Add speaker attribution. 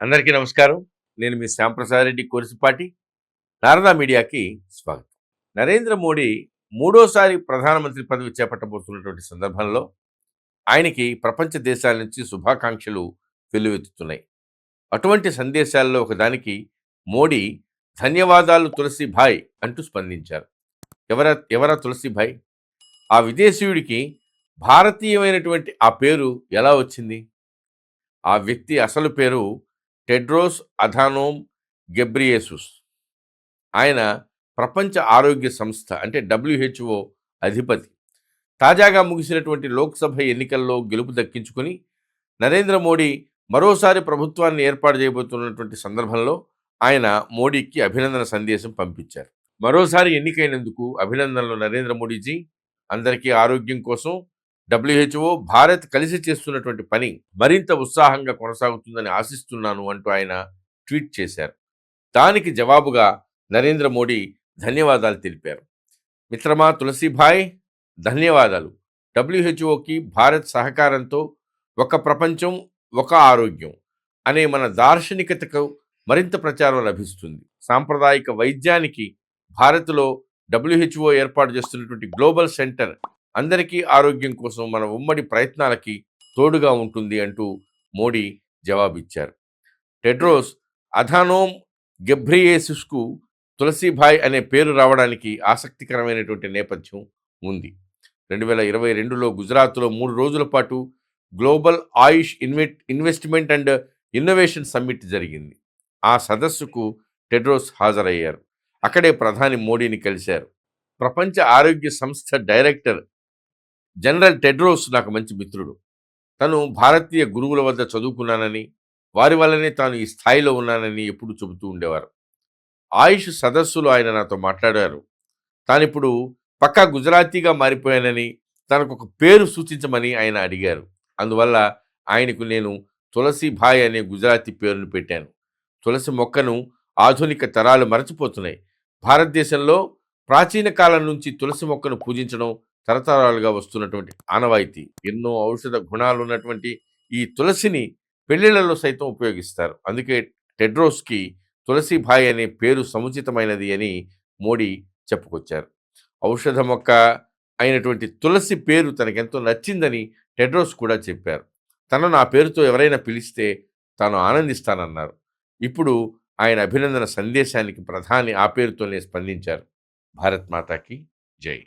Speaker 1: అందరికీ నమస్కారం. నేను మీ శ్యాంప్రసాద్ రెడ్డి కోరిసిపాటి. నారదా మీడియాకి స్వాగతం. నరేంద్ర మోడీ మూడోసారి ప్రధానమంత్రి పదవి చేపట్టబోతున్నటువంటి సందర్భంలో ఆయనకి ప్రపంచ దేశాల నుంచి శుభాకాంక్షలు వెల్లువెత్తుతున్నాయి. అటువంటి సందేశాల్లో ఒకదానికి మోడీ ధన్యవాదాలు తులసి భాయ్ అంటూ స్పందించారు. ఎవర ఎవరా తులసి భాయ్ ఆ విదేశీయుడికి భారతీయమైనటువంటి ఆ పేరు ఎలా వచ్చింది? ఆ వ్యక్తి అసలు పేరు టెడ్రోస్ అథానోమ్ గెబ్రియేసుస్. ఆయన ప్రపంచ ఆరోగ్య సంస్థ అంటే డబ్ల్యూహెచ్ఓ అధిపతి. తాజాగా ముగిసినటువంటి లోక్సభ ఎన్నికల్లో గెలుపు దక్కించుకొని నరేంద్ర మోడీ మరోసారి ప్రభుత్వాన్ని ఏర్పాటు చేయబోతున్నటువంటి సందర్భంలో ఆయన మోడీకి అభినందన సందేశం పంపించారు. మరోసారి ఎన్నికైనందుకు అభినందనలు నరేంద్ర మోడీజీ. అందరికీ ఆరోగ్యం కోసం డబ్ల్యూహెచ్ఓ భారత్ కలిసి చేస్తున్నటువంటి పని మరింత ఉత్సాహంగా కొనసాగుతుందని ఆశిస్తున్నాను అంటూ ఆయన ట్వీట్ చేశారు. దానికి జవాబుగా నరేంద్ర మోడీ ధన్యవాదాలు తెలిపారు. మిత్రమా తులసిభాయ్ ధన్యవాదాలు. డబ్ల్యూహెచ్ఓకి భారత్ సహకారంతో ఒక ప్రపంచం ఒక ఆరోగ్యం అనే మన దార్శనికతకు మరింత ప్రచారం లభిస్తుంది. సాంప్రదాయిక వైద్యానికి భారత్లో డబ్ల్యూహెచ్ఓ ఏర్పాటు చేస్తున్నటువంటి గ్లోబల్ సెంటర్ అందరికీ ఆరోగ్యం కోసం మన ఉమ్మడి ప్రయత్నాలకి తోడుగా ఉంటుంది అంటూ మోడీ జవాబిచ్చారు. టెడ్రోస్ అథానోమ్ గెబ్రియేసిస్కు తులసీభాయ్ అనే పేరు రావడానికి ఆసక్తికరమైనటువంటి నేపథ్యం ఉంది. రెండు వేల ఇరవై రెండులో గుజరాత్లో మూడు రోజుల పాటు global AYUSH invest investment and innovation summit జరిగింది. ఆ సదస్సుకు టెడ్రోస్ హాజరయ్యారు. అక్కడే ప్రధాని మోడీని కలిశారు. ప్రపంచ ఆరోగ్య సంస్థ డైరెక్టర్ జనరల్ టెడ్రోస్ నాకు మంచి మిత్రుడు. తను భారతీయ గురువుల వద్ద చదువుకున్నానని వారి వల్లనే తాను ఈ స్థాయిలో ఉన్నానని ఎప్పుడు చెబుతూ ఉండేవారు. ఆయుష్ సదస్సులో ఆయన నాతో మాట్లాడారు. తానిప్పుడు పక్కా గుజరాతీగా మారిపోయానని తనకు ఒక పేరు సూచించమని ఆయన అడిగారు. అందువల్ల ఆయనకు నేను తులసి భాయ్ అనే గుజరాతీ పేరును పెట్టాను. తులసి మొక్కను ఆధునిక తరాలు మరచిపోతున్నాయి. భారతదేశంలో ప్రాచీన కాలం నుంచి తులసి మొక్కను పూజించడం తరతరాలుగా వస్తున్నటువంటి ఆనవాయితీ ఎన్నో ఔషధ గుణాలు ఉన్నటువంటి ఈ తులసిని పెళ్ళిళ్ళలో సైతం ఉపయోగిస్తారు. అందుకే టెడ్రోస్కి తులసి భాయ్ అనే పేరు సముచితమైనది అని మోడీ చెప్పుకొచ్చారు. ఔషధ మొక్క అయినటువంటి తులసి పేరు తనకెంతో నచ్చిందని టెడ్రోస్ కూడా చెప్పారు. తనను ఆ పేరుతో ఎవరైనా పిలిస్తే తాను ఆనందిస్తానన్నారు. ఇప్పుడు ఆయన అభినందన సందేశానికి ప్రధాని ఆ పేరుతోనే స్పందించారు. భారత్ మాతాకి జై.